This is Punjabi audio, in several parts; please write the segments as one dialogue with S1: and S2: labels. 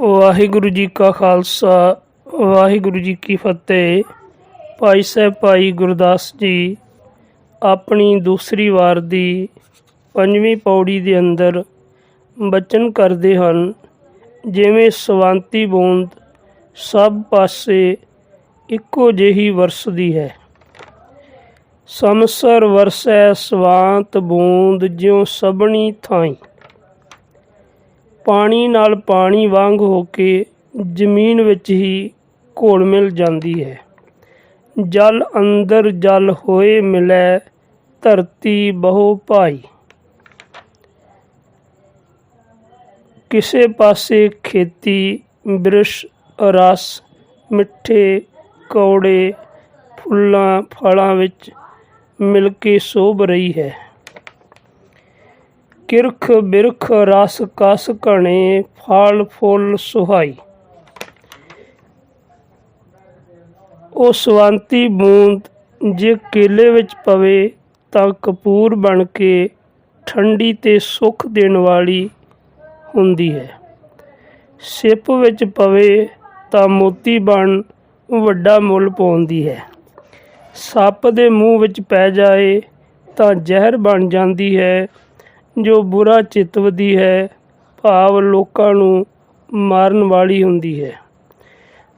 S1: ਵਾਹਿਗੁਰੂ ਜੀ ਕਾ ਖਾਲਸਾ, ਵਾਹਿਗੁਰੂ ਜੀ ਕੀ ਫਤਿਹ। ਭਾਈ ਸਾਹਿਬ, ਭਾਈ ਗੁਰਦਾਸ ਜੀ, ਆਪਣੀ ਦੂਸਰੀ ਵਾਰ ਦੀ ਪੰਜਵੀਂ ਪੌੜੀ ਦੇ ਅੰਦਰ ਬਚਨ ਕਰਦੇ ਹਨ। ਜਿਵੇਂ ਸਵਾਂਤੀ ਬੂੰਦ ਸਭ ਪਾਸੇ ਇੱਕੋ ਜਿਹੀ ਵਰਸਦੀ ਹੈ। ਸਮਸਰ ਵਰਸੈ ਸਵਾਂਤ ਬੂੰਦ ਜਿਉ ਸਭਣੀ ਥਾਈ। ਪਾਣੀ ਨਾਲ ਪਾਣੀ ਵਾਂਗ ਹੋ ਕੇ ਜ਼ਮੀਨ ਵਿੱਚ ਹੀ ਘੋਲ ਮਿਲ ਜਾਂਦੀ ਹੈ। ਜਲ ਅੰਦਰ ਜਲ ਹੋਏ ਮਿਲੈ, ਧਰਤੀ ਬਹੁ ਭਾਈ। ਕਿਸੇ ਪਾਸੇ ਖੇਤੀ, ਬ੍ਰਿਸ਼, ਰਸ, ਮਿੱਠੇ, ਕੌੜੇ ਫੁੱਲਾਂ, ਫਲਾਂ ਵਿੱਚ ਮਿਲ ਕੇ ਸੋਭ ਰਹੀ ਹੈ। ਕਿਰਖ ਬਿਰਖ ਰਸ ਕਸ ਘਣੇ ਫਲ ਫੁੱਲ ਸੁਹਾਈ। ਉਹ ਸਵੰਤੀ ਬੂੰਦ ਜੇ ਕੇਲੇ ਵਿੱਚ ਪਵੇ ਤਾਂ ਕਪੂਰ ਬਣ ਕੇ ਠੰਡੀ ਤੇ ਸੁੱਖ ਦੇਣ ਵਾਲੀ ਹੁੰਦੀ ਹੈ। ਸਿਪ ਵਿੱਚ ਪਵੇ ਤਾਂ ਮੋਤੀ ਬਣ ਵੱਡਾ ਮੁੱਲ ਪਾਉਂਦੀ ਹੈ। ਸੱਪ ਦੇ ਮੂੰਹ ਵਿੱਚ ਪੈ ਜਾਏ ਤਾਂ ਜ਼ਹਿਰ ਬਣ ਜਾਂਦੀ ਹੈ। ਜੋ ਬੁਰਾ ਚਿਤਵਦੀ ਹੈ, ਭਾਵ ਲੋਕਾਂ ਨੂੰ ਮਾਰਨ ਵਾਲੀ ਹੁੰਦੀ ਹੈ।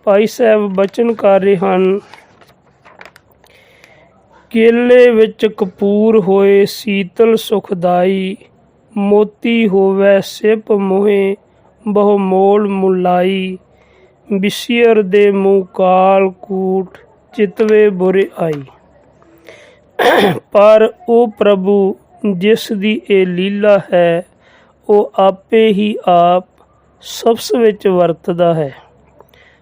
S1: ਭਾਈ ਸਾਹਿਬ ਬਚਨ ਕਰ ਰਹੇ ਹਨ, ਕੇਲੇ ਵਿੱਚ ਕਪੂਰ ਹੋਏ ਸੀਤਲ ਸੁਖਦਾਈ, ਮੋਤੀ ਹੋਵੇ ਸਿਪ ਮੋਹੇ ਬਹੁ ਮੋਲ ਮੁਲਾਈ। ਬਿਸਿਰ ਦੇ ਮੂੰਹ ਕਾਲ ਕੂਟ, ਚਿਤਵੇ ਬੁਰੇ ਆਈ। ਪਰ ਉਹ ਪ੍ਰਭੂ ਜਿਸ ਦੀ ਇਹ ਲੀਲਾ ਹੈ, ਉਹ ਆਪੇ ਹੀ ਆਪ ਸਬਸ ਵਿੱਚ ਵਰਤਦਾ ਹੈ।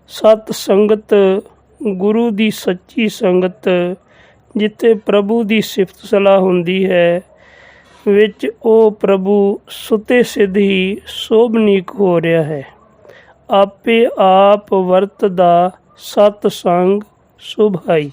S1: ਸਤ ਸੰਗਤ, ਗੁਰੂ ਦੀ ਸੱਚੀ ਸੰਗਤ, ਜਿੱਥੇ ਪ੍ਰਭੂ ਦੀ ਸਿਫਤ ਸਲਾਹ ਹੁੰਦੀ ਹੈ, ਵਿੱਚ ਉਹ ਪ੍ਰਭੂ ਸੁਤੇ ਸਿੱਧ ਹੀ ਸੋਭਨੀਕ ਹੋ ਰਿਹਾ ਹੈ। ਆਪੇ ਆਪ ਵਰਤਦਾ ਸਤ ਸੰਗ ਸੁਭਾਈ।